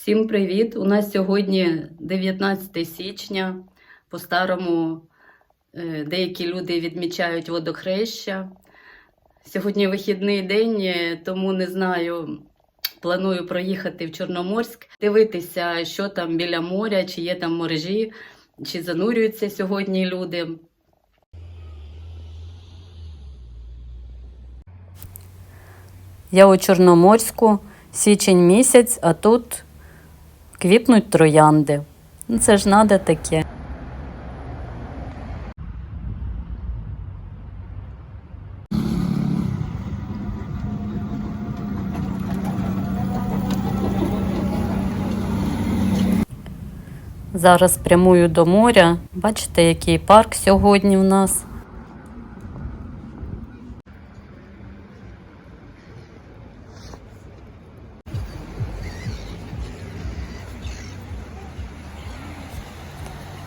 Всім привіт! У нас сьогодні 19 січня. По-старому е, деякі люди відмічають водохреща. Сьогодні вихідний день, е, тому не знаю. Планую проїхати в Чорноморськ, дивитися, що там біля моря, чи є там моржі, чи занурюються сьогодні люди. Я у Чорноморську, січень місяць, а тут квітнуть троянди. Ну, це ж надо таке. Зараз прямую до моря. Бачите, який парк сьогодні в нас.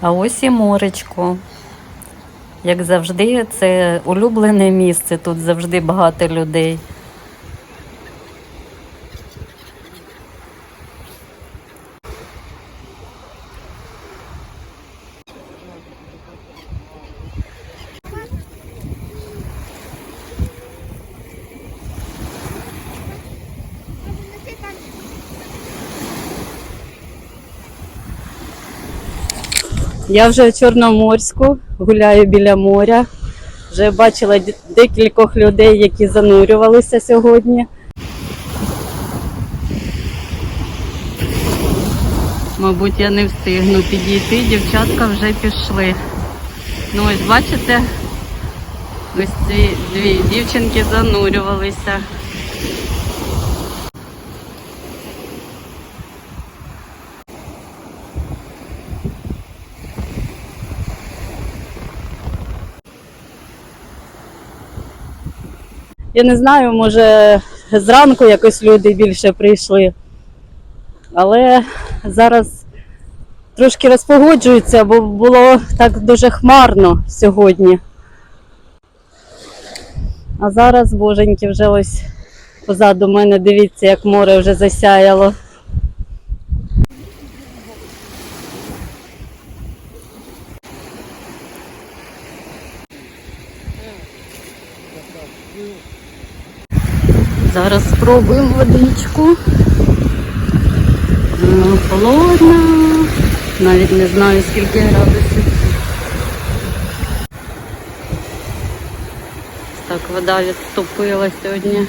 А ось і моречко. Як завжди, це улюблене місце, тут завжди багато людей. Я вже в Чорноморську, гуляю біля моря. Вже бачила декількох людей, які занурювалися сьогодні. Мабуть, я не встигну підійти, дівчатка вже пішли. Ну ось бачите, ось ці дві дівчинки занурювалися. Я не знаю, може зранку якось люди більше прийшли. Але зараз трошки розпогоджуються, бо було так дуже хмарно сьогодні. А зараз, боженьки, вже ось позаду мене дивіться, як море вже засяяло. Зараз спробуємо водичку. Холодна. Навіть не знаю скільки градусів. Так, вода відступила сьогодні.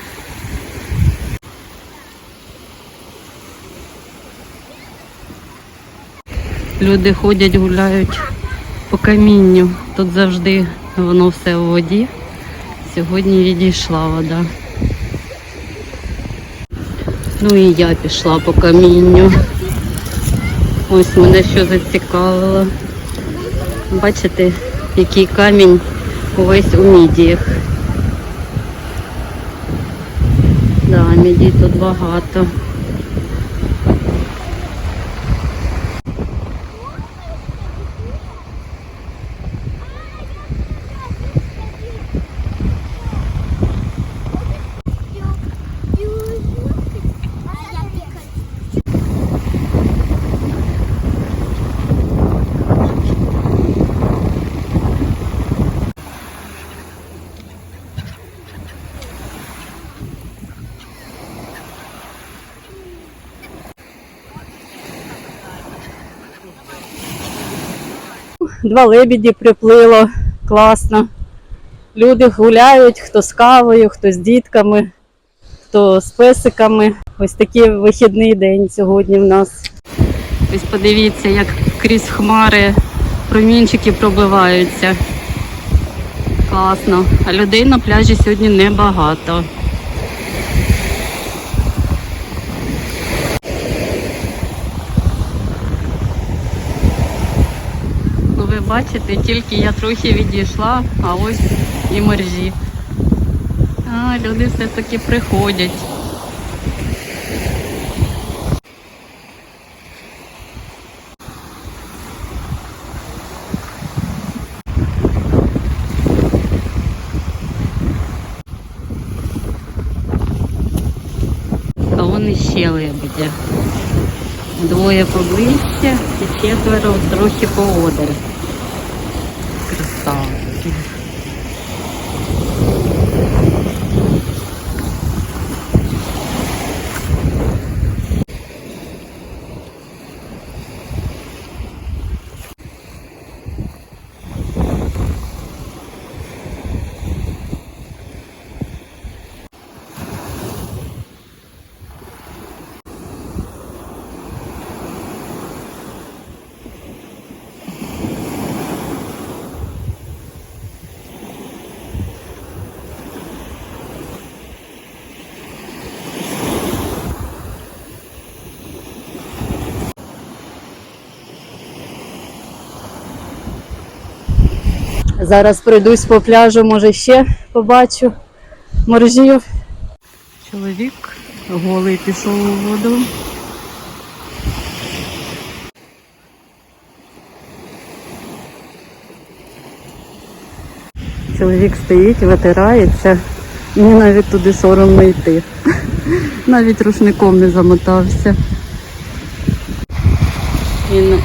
Люди ходять, гуляють по камінню. Тут завжди воно все у воді. Сьогодні відійшла вода. Ну і я пішла по камінню. Ось мене що зацікавило. Бачите, який камінь увесь у мідіях. Да, мідій тут багато. Два лебіді приплило, класно. Люди гуляють, хто з кавою, хто з дітками, хто з песиками. Ось такий вихідний день сьогодні в нас. Ось подивіться, як крізь хмари промінчики пробиваються. Класно. А людей на пляжі сьогодні небагато. Бачите, тільки я трохи відійшла, а ось і моржі. А, люди все-таки приходять. А вон іще. Двоє поближче і четверо трохи поодаль. 있어. Зараз по пляжу, може ще побачу моржів. Чоловік голий пішов у воду. Чоловік стоїть, витирається. Мені навіть туди соромно йти. Навіть рушником не замотався. Він,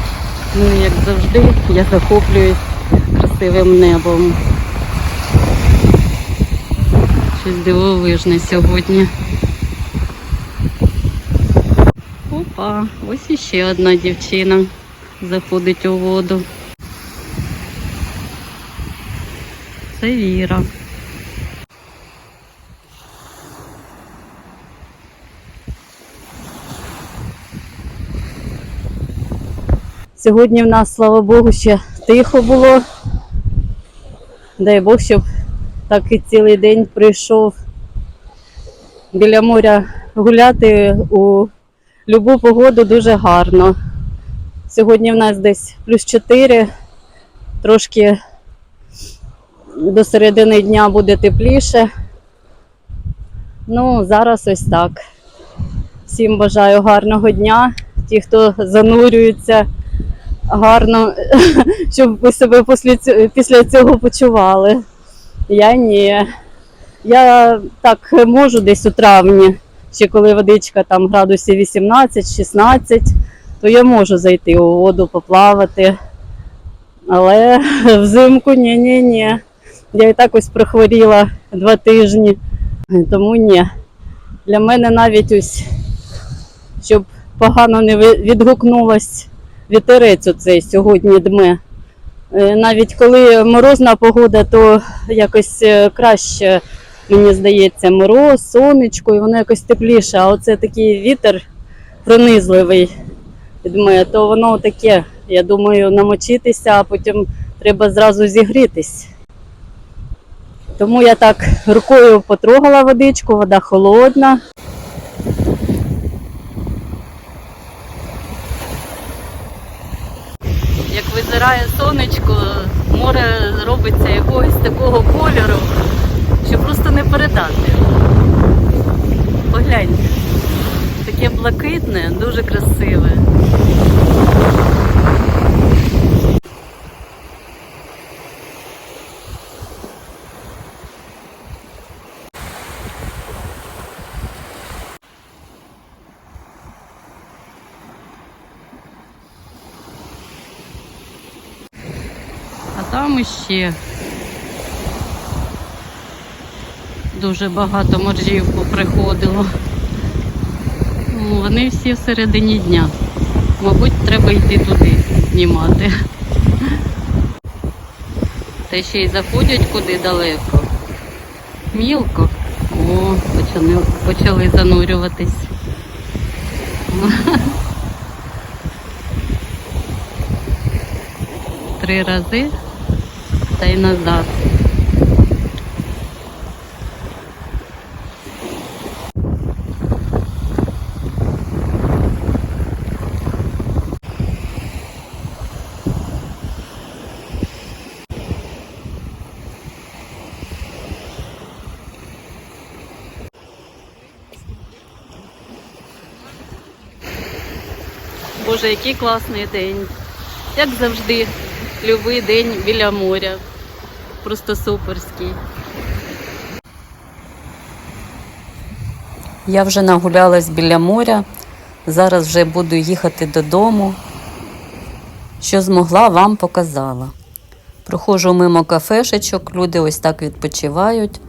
ну як завжди, я захоплююсь красивим небом. Щось дивовижне сьогодні. Опа, ось іще одна дівчина заходить у воду. Це Віра. Сьогодні в нас, слава Богу, ще тихо було. Дай Бог, щоб так і цілий день прийшов біля моря гуляти у любу погоду дуже гарно. Сьогодні в нас десь плюс 4, трошки до середини дня буде тепліше. Ну, зараз ось так. Всім бажаю гарного дня. Ті, хто занурюється, гарно, щоб ви себе після цього, почували. Я ні. Я так можу десь у травні, ще коли водичка там градусів 18-16, то я можу зайти у воду, поплавати. Але взимку ні-ні-ні. Я і так ось прихворіла два тижні, тому ні. Для мене навіть ось, щоб погано не відгукнулась вітерець оцей сьогодні дме. Е, Навіть коли морозна погода, то якось е, краще, мені здається, мороз, сонечко, і воно якось тепліше. А оце такий вітер пронизливий дме, то воно таке, я думаю, намочитися, а потім треба зразу зігрітись. Тому я так рукою потрогала водичку, вода холодна. Визирає сонечко, море робиться якогось такого кольору, що просто не передати. Погляньте, таке блакитне, дуже красиве. Там іще дуже багато моржів поприходило. Ну, Вони всі всередині дня. Мабуть, треба йти туди знімати. Та ще й заходять куди далеко. Мілко. О, почали, почали занурюватись. Три рази та й назад. Боже, який класний день. Як завжди, любий день біля моря. Просто суперський. Я вже нагулялась біля моря, Зараз вже буду їхати додому. Що змогла, вам показала. Проходжу мимо кафешечок, люди ось так відпочивають.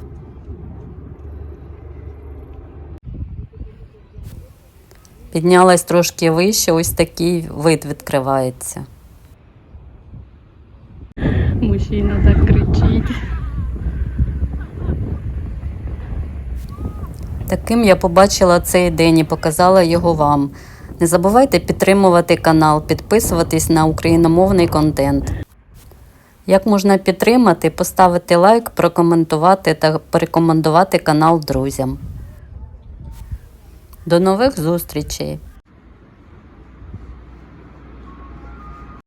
Піднялась трошки вище, ось такий вид відкривається. Мужчина так кричить. Таким я побачила цей день і показала його вам. Не забувайте підтримувати канал, підписуватись на україномовний контент. Як можна підтримати, поставити лайк, прокоментувати та порекомендувати канал друзям. До нових зустрічей!